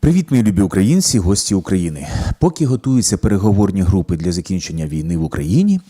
Привіт, мої любі українці, гості України. Поки готуються переговорні групи для закінчення війни в Україні,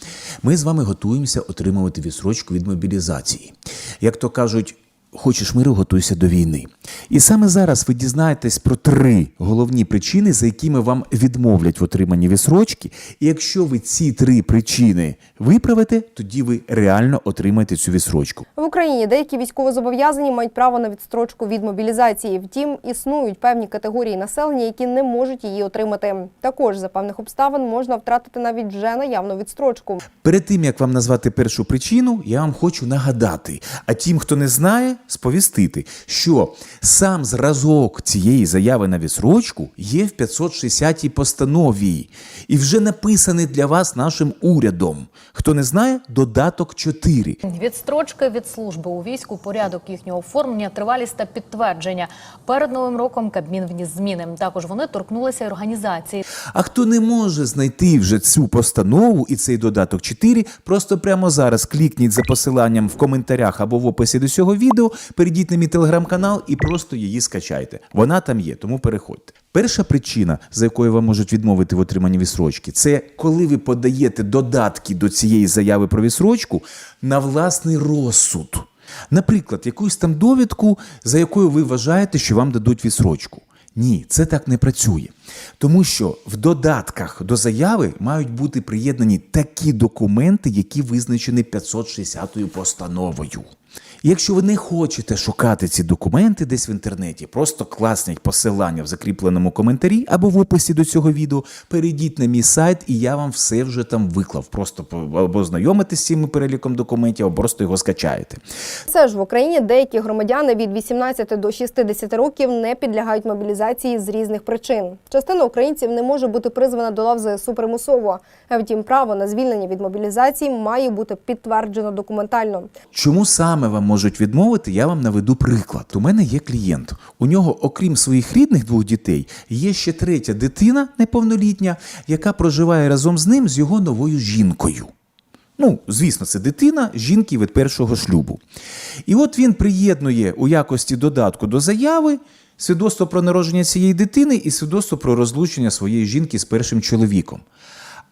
ми з вами готуємося отримувати відсрочку від мобілізації. Як то кажуть, хочеш миру, готуйся до війни. І саме зараз ви дізнаєтесь про три головні причини, за якими вам відмовлять в отриманні відсрочки. І якщо ви ці три причини виправите, тоді ви реально отримаєте цю відсрочку. В Україні деякі військовозобов'язані мають право на відстрочку від мобілізації. Втім, існують певні категорії населення, які не можуть її отримати. Також за певних обставин можна втратити навіть вже наявну відстрочку. Перед тим як вам назвати першу причину, я вам хочу нагадати, а тим, хто не знає, сповістити, що сам зразок цієї заяви на відсрочку є в 560-й постанові і вже написаний для вас нашим урядом. Хто не знає, додаток 4. Відстрочки від служби у війську, порядок їхнього оформлення, тривалість та підтвердження. Перед новим роком Кабмін вніс зміни. Також вони торкнулися організації. А хто не може знайти вже цю постанову і цей додаток 4, просто прямо зараз клікніть за посиланням в коментарях або в описі до цього відео, перейдіть на мій телеграм-канал і просто її скачайте. Вона там є, тому переходьте. Перша причина, за якою вам можуть відмовити в отриманні відсрочки, це коли ви подаєте додатки до цієї заяви про відсрочку на власний розсуд. Наприклад, якусь там довідку, за якою ви вважаєте, що вам дадуть відсрочку. Ні, це так не працює. Тому що в додатках до заяви мають бути приєднані такі документи, які визначені 560 постановою. Якщо ви не хочете шукати ці документи десь в інтернеті, просто класніть посилання в закріпленому коментарі або в описі до цього відео, перейдіть на мій сайт, і я вам все вже там виклав. Просто або знайомитесь з цим переліком документів, або просто його скачаєте. Все ж в Україні деякі громадяни від 18 до 60 років не підлягають мобілізації з різних причин. Частина українців не може бути призвана до лав ЗСУ примусово. А Втім, право на звільнення від мобілізації має бути підтверджено документально. Чому саме вам можуть відмовити, я вам наведу приклад. У мене є клієнт. У нього, окрім своїх рідних двох дітей, є ще третя дитина неповнолітня, яка проживає разом з ним з його новою жінкою. Ну, звісно, це дитина жінки від першого шлюбу. І от він приєднує у якості додатку до заяви свідоцтво про народження цієї дитини і свідоцтво про розлучення своєї жінки з першим чоловіком.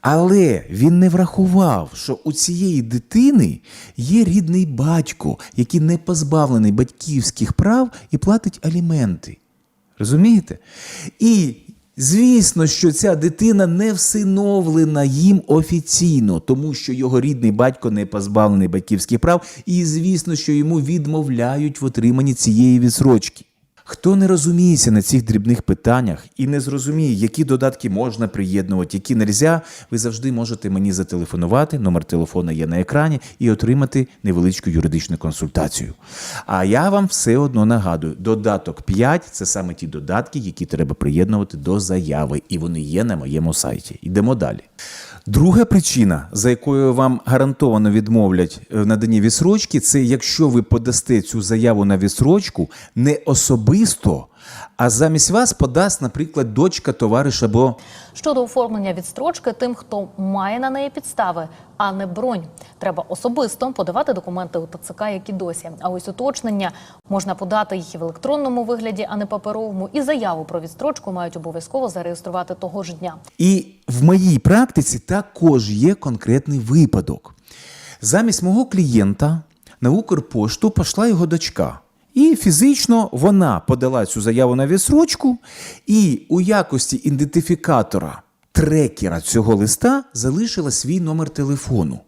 Але він не врахував, що у цієї дитини є рідний батько, який не позбавлений батьківських прав і платить аліменти. Розумієте? І звісно, що ця дитина не всиновлена їм офіційно, тому що його рідний батько не позбавлений батьківських прав, і звісно, що йому відмовляють в отриманні цієї відсрочки. Хто не розуміється на цих дрібних питаннях і не зрозуміє, які додатки можна приєднувати, які нельзя, ви завжди можете мені зателефонувати. Номер телефона є на екрані і отримати невеличку юридичну консультацію. А я вам все одно нагадую: додаток 5 це саме ті додатки, які треба приєднувати до заяви, і вони є на моєму сайті. Йдемо далі. Друга причина, за якою вам гарантовано відмовлять в наданні відсрочки, це якщо ви подасте цю заяву на відсрочку не особисто, а замість вас подасть, наприклад, дочка, товариш або Щодо оформлення відстрочки, тим, хто має на неї підстави, а не бронь, треба особисто подавати документи у ТЦК, як і досі. А ось уточнення можна подати їх і в електронному вигляді, а не паперовому. І заяву про відстрочку мають обов'язково зареєструвати того ж дня. І в моїй практиці також є конкретний випадок. Замість мого клієнта на Укрпошту пішла його дочка. І фізично вона подала цю заяву на відсрочку, і у якості ідентифікатора трекера цього листа залишила свій номер телефону.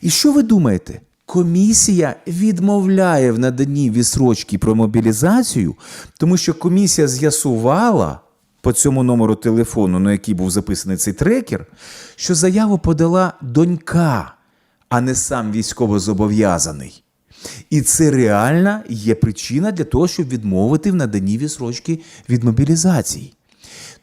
І що ви думаєте? Комісія відмовляє в наданні відсрочки про мобілізацію, тому що комісія з'ясувала по цьому номеру телефону, на який був записаний цей трекер, що заяву подала донька, а не сам військовозобов'язаний. І це реальна є причина для того, щоб відмовити в наданні відсрочки від мобілізації.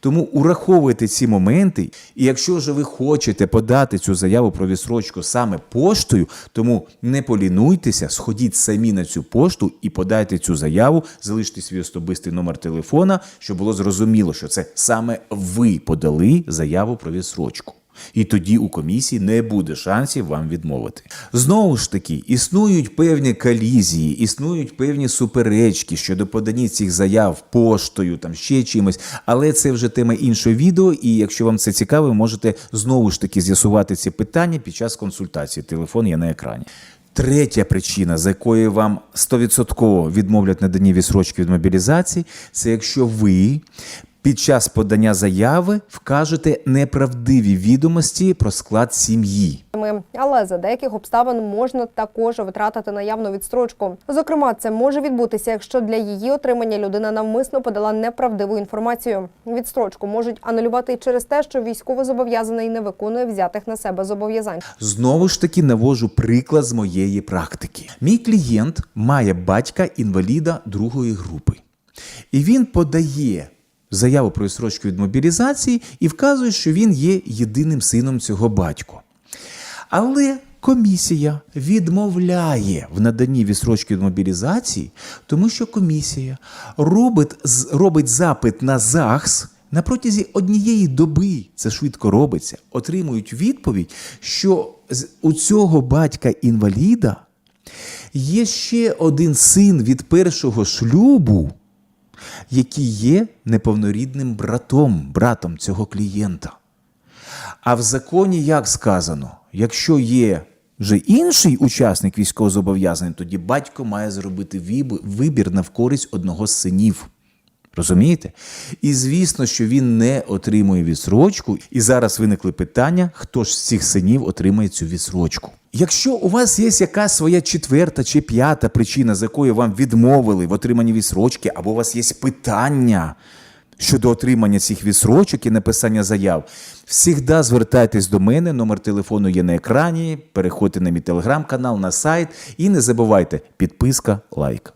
Тому ураховуйте ці моменти, і якщо вже ви хочете подати цю заяву про відсрочку саме поштою, тому не полінуйтеся, сходіть самі на цю пошту і подайте цю заяву, залиште свій особистий номер телефона, щоб було зрозуміло, що це саме ви подали заяву про відсрочку. І тоді у комісії не буде шансів вам відмовити. Знову ж таки, існують певні колізії, існують певні суперечки щодо подання цих заяв поштою, там ще чимось. Але це вже тема іншого відео. І якщо вам це цікаво, можете знову ж таки з'ясувати ці питання під час консультації. Телефон є на екрані. Третя причина, за якою вам 100% відмовлять наданні відсрочки від мобілізації, це якщо ви під час подання заяви вкажете неправдиві відомості про склад сім'ї. Але за деяких обставин можна також витратити наявну відстрочку. Зокрема, це може відбутися, якщо для її отримання людина навмисно подала неправдиву інформацію. Відстрочку можуть анулювати і через те, що військовозобов'язаний не виконує взятих на себе зобов'язань. Знову ж таки навожу приклад з моєї практики. Мій клієнт має батька інваліда другої групи, і він подає заяву про відстрочку від мобілізації і вказує, що він є єдиним сином цього батька. Але комісія відмовляє в наданні відстрочки від мобілізації, тому що комісія робить, робить запит на ЗАГС на протязі однієї доби. Це швидко робиться. Отримують відповідь, що у цього батька інваліда є ще один син від першого шлюбу, який є неповнорідним братом, братом цього клієнта. А в законі як сказано, якщо є вже інший учасник військового зобов'язання, тоді батько має зробити вибір на користь одного з синів. Розумієте? І звісно, що він не отримує відсрочку. І зараз виникли питання, хто ж з цих синів отримає цю відсрочку. Якщо у вас є якась своя четверта чи п'ята причина, за якою вам відмовили в отриманні відсрочки, або у вас є питання щодо отримання цих відсрочок і написання заяв, завжди звертайтесь до мене. Номер телефону є на екрані. Переходьте на мій телеграм-канал, на сайт і не забувайте підписка, лайк.